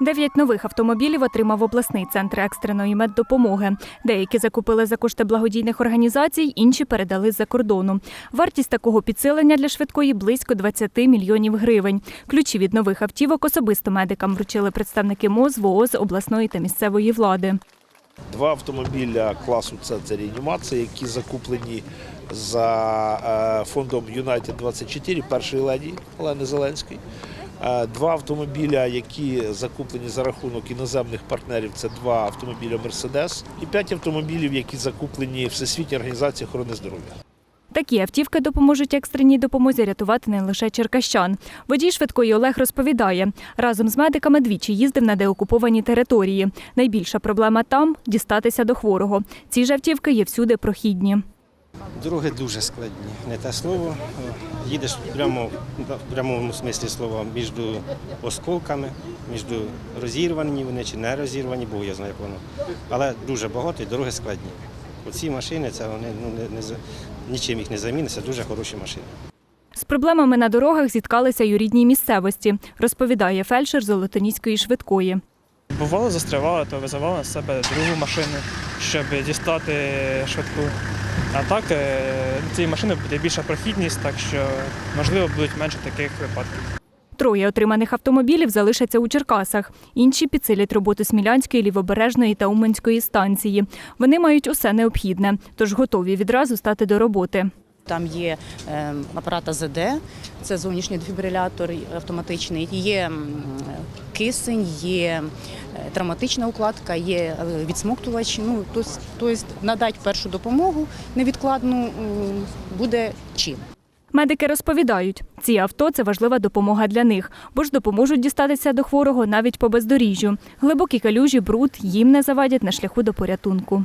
Дев'ять нових автомобілів отримав обласний центр екстреної меддопомоги. Деякі закупили за кошти благодійних організацій, інші передали з-за кордону. Вартість такого підсилення для швидкої близько 20 мільйонів гривень. Ключі від нових автівок особисто медикам вручили представники МОЗ, ВООЗ, обласної та місцевої влади. Два автомобіля класу С це реанімація, які закуплені за е, фондом United 24 першої леді Олени Зеленської. Е, Два автомобіля, які закуплені за рахунок іноземних партнерів, це два автомобіля Мерседес, і п'ять автомобілів, які закуплені Всесвітньої організації охорони здоров'я. Такі автівки допоможуть екстреній допомозі рятувати не лише черкащан. Водій швидкої Олег розповідає, разом з медиками двічі їздив на деокуповані території. Найбільша проблема там дістатися до хворого. Ці ж автівки є всюди прохідні. Дороги дуже складні, не те слово. Їдеш прямо в прямому смислі слова між осколками, між розірвані вони чи не розірвані, Бог я знаю як воно. Але дуже багато і дороги складні. Оці машини це вони ну, не, не, нічим їх не замінить, це дуже хороші машини. З проблемами на дорогах зіткалися й у рідній місцевості, розповідає фельдшер Золотоніської швидкої. Бувало, застрявали, то визивали на себе другу машину, щоб дістати швидку. А так, е, цієї машини буде більша прохідність, так що можливо будуть менше таких випадків. Троє отриманих автомобілів залишаться у Черкасах. Інші підсилять роботу Смілянської, Лівобережної та Уманської станції. Вони мають усе необхідне, тож готові відразу стати до роботи. Там є е, апарат АЗД, це зовнішній дефібрилятор автоматичний, є кисень, є е, травматична укладка, є е, відсмоктувач. Ну, тобто надати першу допомогу невідкладну буде чим. Медики розповідають, ці авто це важлива допомога для них, бо ж допоможуть дістатися до хворого навіть по бездоріжжю. Глибокі калюжі, бруд їм не завадять на шляху до порятунку.